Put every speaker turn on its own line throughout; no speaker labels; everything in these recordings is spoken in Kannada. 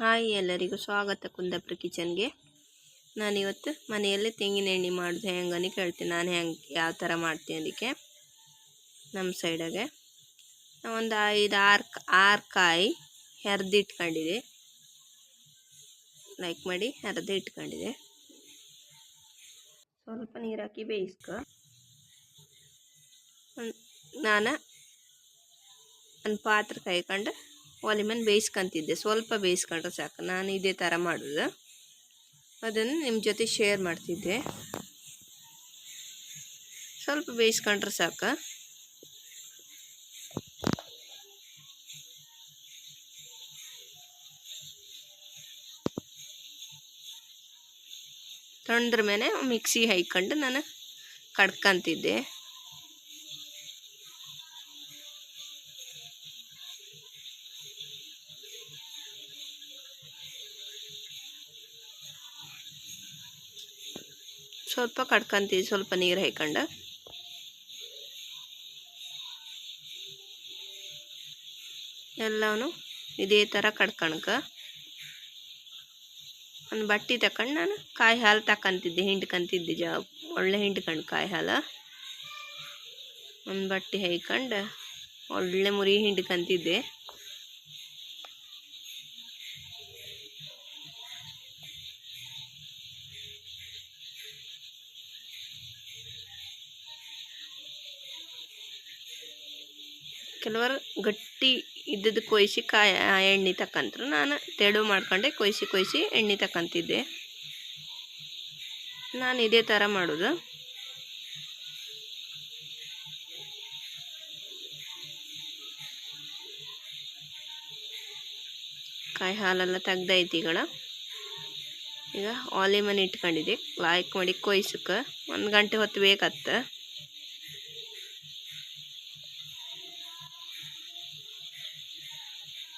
ಹಾಯ್ ಎಲ್ಲರಿಗೂ ಸ್ವಾಗತ ಕುಂದಾಪುರ ಕಿಚನ್ಗೆ. ನಾನಿವತ್ತು ಮನೆಯಲ್ಲೇ ತೆಂಗಿನ ಎಣ್ಣೆ ಮಾಡೋದು ಹೆಂಗನಿ ಕೇಳ್ತೀನಿ. ನಾನು ಹೆಂಗೆ, ಯಾವ ಥರ ಮಾಡ್ತೀನಿ ಅದಕ್ಕೆ. ನಮ್ಮ ಸೈಡಾಗೆ ಒಂದು ಐದು ಆರು ಆರು ಕಾಯಿ ಹೆರ್ದಿಟ್ಕೊಂಡಿದೆ ಲೈಕ್ ಮಾಡಿ ಹೆರ್ದು ಇಟ್ಕೊಂಡಿದೆ. ಸ್ವಲ್ಪ ನೀರು ಹಾಕಿ ಬೇಯಿಸ್ಕೊ. ನಾನು ಒಂದು ಪಾತ್ರೆ ಕಾಯ್ಕೊಂಡು ಒಲೆ ಮೇಲೆ ಬೇಯಿಸ್ಕೊಂತಿದ್ದೆ. ಸ್ವಲ್ಪ ಬೇಯಿಸ್ಕೊಂಡ್ರೆ ಸಾಕು. ನಾನು ಇದೇ ಥರ ಮಾಡೋದು. ಅದನ್ನು ನಿಮ್ಮ ಜೊತೆ ಶೇರ್ ಮಾಡ್ತಿದ್ದೆ. ಸ್ವಲ್ಪ ಬೇಯಿಸ್ಕೊಂಡ್ರೆ ಸಾಕು. ತೊಂದ್ರ ಮೇಲೆ ಮಿಕ್ಸಿ ಹಾಯ್ಕೊಂಡು ನಾನು ಕಡ್ಕೊಂತಿದ್ದೆ. ಸ್ವಲ್ಪ ಕಡ್ಕೊಂತೀವಿ, ಸ್ವಲ್ಪ ನೀರು ಹಾಯ್ಕೊಂಡು. ಎಲ್ಲವೂ ಇದೇ ಥರ ಕಡ್ಕಣಕ. ಒಂದು ಬಟ್ಟೆ ತಕೊಂಡು ನಾನು ಕಾಯಿ ಹಾಲು ತಕ್ಕಂತಿದ್ದೆ, ಹಿಂಡ್ಕಂತಿದ್ದೆ ಜಾ, ಒಳ್ಳೆ ಹಿಂಡ್ಕಂಡು ಕಾಯಿ ಹಾಲು. ಒಂದು ಬಟ್ಟೆ ಹಾಯ್ಕೊಂಡು ಒಳ್ಳೆ ಮುರಿ ಹಿಂಡ್ಕಂತಿದ್ದೆ. ಕೆಲವರು ಗಟ್ಟಿ ಇದ್ದದ್ದು ಕೊಯ್ಸಿ ಕಾಯ ಎಣ್ಣೆ ತಕ್ಕಂತ್ರು ನಾನು ತೆಳು ಮಾಡ್ಕೊಂಡೆ, ಕೊಯ್ಸಿ ಕೊಯ್ಸಿ ಎಣ್ಣೆ ತಕ್ಕಂತಿದ್ದೆ. ನಾನು ಇದೇ ಥರ ಮಾಡೋದು. ಕಾಯಿ ಹಾಲೆಲ್ಲ ತೆಗ್ದೈತಿಗಳ. ಈಗ ಆಲಿಮನ್ ಮನೆ ಇಟ್ಕೊಂಡಿದ್ದೆ. ಲಾಯ್ಕ್ ಮಾಡಿ ಕೊಯ್ಸಕ್ಕೆ ಒಂದು ಗಂಟೆ ಹೊತ್ತು ಬೇಕತ್ತ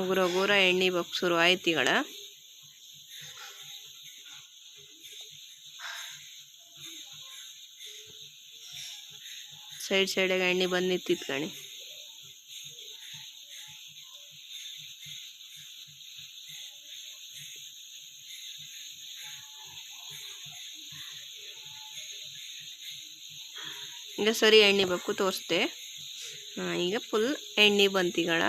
ಉಗುರ ಉಗುರ ಎಣ್ಣೆ ಬಕ್ಸುರು ಶುರು ಆಯ್ತು ಈಗಳ ಸೈಡ್ ಸೈಡಾಗ ಎಣ್ಣೆ ಬಂದು ನಿಂತಿತ್ತು ಕಣಿ. ಈಗ ಸರಿ ಎಣ್ಣೆ ಬೇಕು ತೋರಿಸ್ದೆ. ಈಗ ಫುಲ್ ಎಣ್ಣೆ ಬಂತಿಗಳ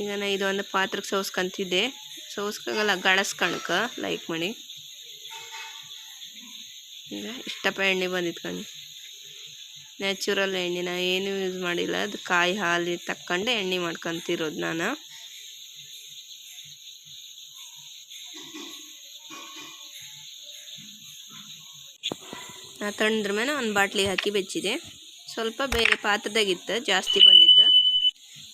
ಈಗ ನಾ ಇದೊಂದು ಪಾತ್ರಕ್ಕೆ ಸೋಸ್ಕೊಂತಿದ್ದೆ. ಸೋಸ್ಕಾಗಲ್ಲ ಗಡಸ್ಕಣಕ ಲೈಕ್ ಮಾಡಿ ಈಗ ಇಷ್ಟಪ್ಪ ಎಣ್ಣೆ ಬಂದಿತ್ತು ಕಣಿ. ನ್ಯಾಚುರಲ್ ಎಣ್ಣೆ, ನಾ ಏನೂ ಯೂಸ್ ಮಾಡಿಲ್ಲ. ಅದು ಕಾಯಿ ಹಾಲು ತಕ್ಕೊಂಡೆ ಎಣ್ಣೆ ಮಾಡ್ಕೊತಿರೋದು ನಾನು. ನಾ ತಣ್ಣದ್ರ ಮೇಲೆ ಒಂದು ಬಾಟ್ಲಿ ಹಾಕಿ ಬೆಚ್ಚಿದೆ. ಸ್ವಲ್ಪ ಬೇರೆ ಪಾತ್ರದಾಗಿತ್ತು ಜಾಸ್ತಿ ಬಂದಿತ್ತು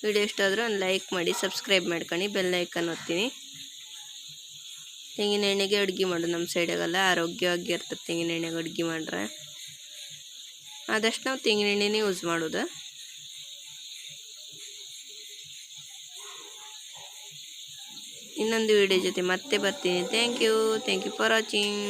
ವಿಡಿಯೋ ಇಷ್ಟ ಆದರೂ ಒಂದು ಲೈಕ್ ಮಾಡಿ, ಸಬ್ಸ್ಕ್ರೈಬ್ ಮಾಡ್ಕೊಂಡು ಬೆಲ್ಲೈಕನ್ ಓದ್ತೀನಿ ತೆಂಗಿನ ಎಣ್ಣೆಗೆ ಅಡುಗೆ ಮಾಡು, ನಮ್ಮ ಸೈಡಾಗೆಲ್ಲ ಆರೋಗ್ಯವಾಗಿ ಇರ್ತದೆ ತೆಂಗಿನ ಎಣ್ಣೆಗೆ ಅಡುಗೆ ಮಾಡ್ರೆ ಆದಷ್ಟು ನಾವು ತೆಂಗಿನ ಎಣ್ಣೆನೇ ಯೂಸ್ ಮಾಡೋದು. ಇನ್ನೊಂದು ವಿಡಿಯೋ ಜೊತೆ ಮತ್ತೆ ಬರ್ತೀನಿ. Thank you thank you for watching